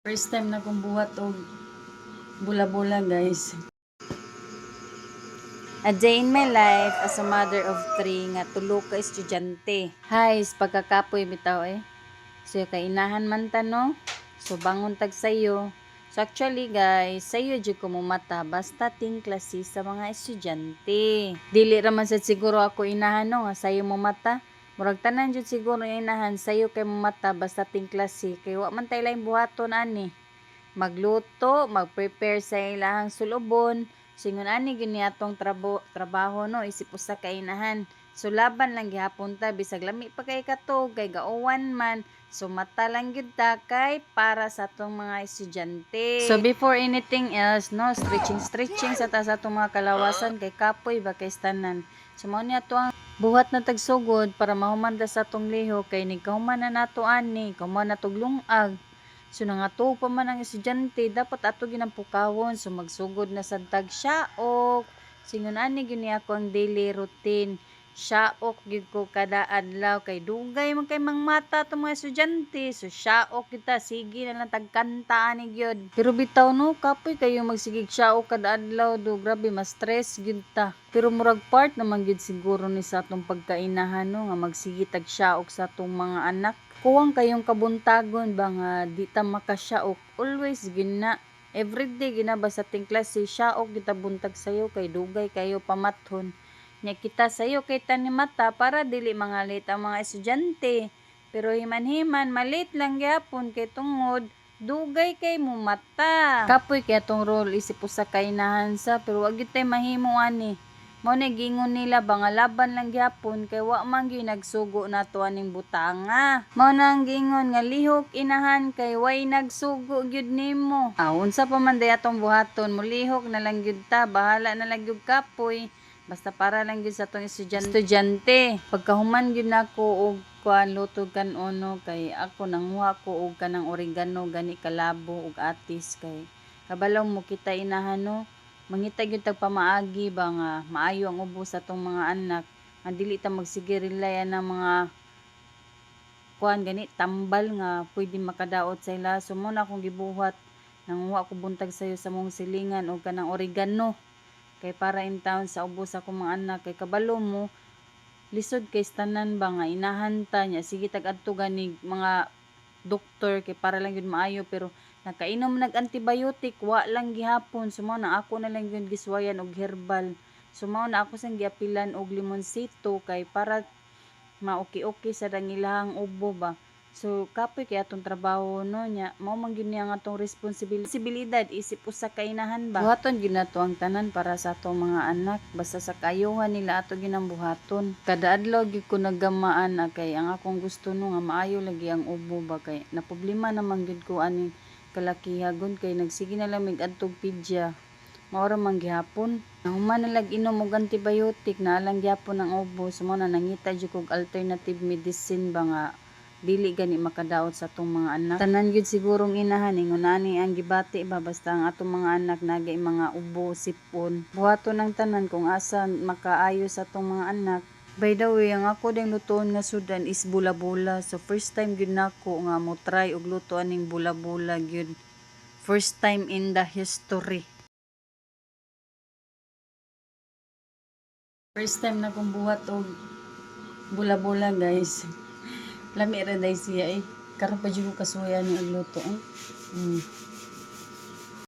First time na kong buhat og bula-bula guys. A day in my life as a mother of three nga tulo ka estudyante. Hi, pagkakapoy bitaw eh. So kay inahan man ta no. So bangon tag sayo. So actually guys, sayo jud ko mo mata basta ting klase sa mga estudyante. Dili ra man sad siguro ako inahan no nga sayo mo mata. Murag tanan jud siguro inahan sayo kay mata basta ting klase kay wa man tay lain buhaton ani. Magluto, mag-prepare sa ilahang sulubon, Singon ani gini atong trabo, trabaho no isip usa ka inahan. So laban lang gihapon ta bisag lami pa kay kato kay gaowan man. So mata lang gyud ta kay para sa atong mga estudyante. So before anything else no stretching stretching sa ta sa atong mga kalawasan kay kapoy ba kay stanan. So mao ni ato buhat na tagsugod para mahumanda sa atong liho kay ni kahuman na nato ani, kahuman na tog lungag. So nangato pa man ang estudyante, dapat ato ginampukawon. So magsugod na sa tag syaok. Singon ani gyud ako ang daily routine. Syaok gyud ko kada adlaw kay dugay man kay mang mata tong mga estudyante. So syaok kita sige na lang tagkanta ani gyud. Pero bitaw no kapoy kayo magsigig syaok kada adlaw do grabe mas stress gyud ta. Pero murag part naman gyud siguro ni sa atong pagkainahan no nga magsige tag syaok sa atong mga anak kuwang kayong kabuntagon ba nga di ta makasyaok always gina everyday gina ba sa ting klase syaok kita buntag sayo kay dugay kayo pamathon nya kita sayo kay tani mata para dili mangalit ang mga estudyante pero himan-himan malit lang gyapon kay tungod dugay kay mo mata kapoy kay atong role isip usa ka inahan sa pero wag gyud tay mahimo ani Mao na gingon nila ba nga laban lang gyapon kay wa man gyud nagsugo nato aning butanga. Mao na ang gingon nga lihok inahan kay way nagsugo gyud nimo. Ah, unsa pa man day atong buhaton mulihok na lang gyud ta bahala na lang gyud kapoy. Basta para lang gyud sa atong estudyante. estudyante. Pagkahuman gyud nako og kuan luto kan ono kay ako nanghuha ko og kanang oregano gani kalabo ug atis kay kabalaw mo kita inahan no? Mangita gyud tag pamaagi ba nga maayo ang ubos sa tong mga anak. Nga dili ta magsigirilayan ng mga kuan gani tambal nga pwede makadaot sa ila. So mo na akong gibuhat. Nanguha ko buntag sayo sa mong silingan o kanang oregano kay para in town sa ubos akong mga anak kay kabalo mo lisod kay tanan ba nga inahanta niya? Sige tag adto gani mga doktor kay para lang yun maayo pero nakainom nag antibiotic wa lang gihapon. Sumo na ako na lang yun giswayan og herbal. Sumo na ako sang giapilan og limonsito kay para maoki-oki sa dangilahang ubo ba so kapoy kay atong trabaho no nya mao man gyud niya nga atong responsibilidad isip usa ka inahan ba? Buhaton gyud nato ang tanan para sa atong mga anak. Basta sa kayuhan nila ato ginambuhaton kada adlaw gyud ko naggamaan na kay ang akong gusto no nga maayo lagi ang ubo ba kay na problema naman gyud ko ani kalakihagon kay nagsige na lang mig adtog pidya maura man gihapon. Nahuman na lag inom og antibiotic na alang gyapon ang ubo. Sumo na nangita jud kog alternative medicine ba nga dili gani makadaot sa atong mga anak tanan gyud sigurong inahan ingon ani ang gibati ba basta ang atong mga anak nagay mga ubo sipon buhaton ang tanan kung asa makaayo sa atong mga anak By the way, ang ako ding lutoon nga sudan is bula-bula. So first time gyud nako nga mo try og luto aning bula-bula gyud. First time in the history. First time na kong buhat og bula-bula guys. Lami ra day siya eh. Jud ko kasuya ni ang luto. Eh. Mm.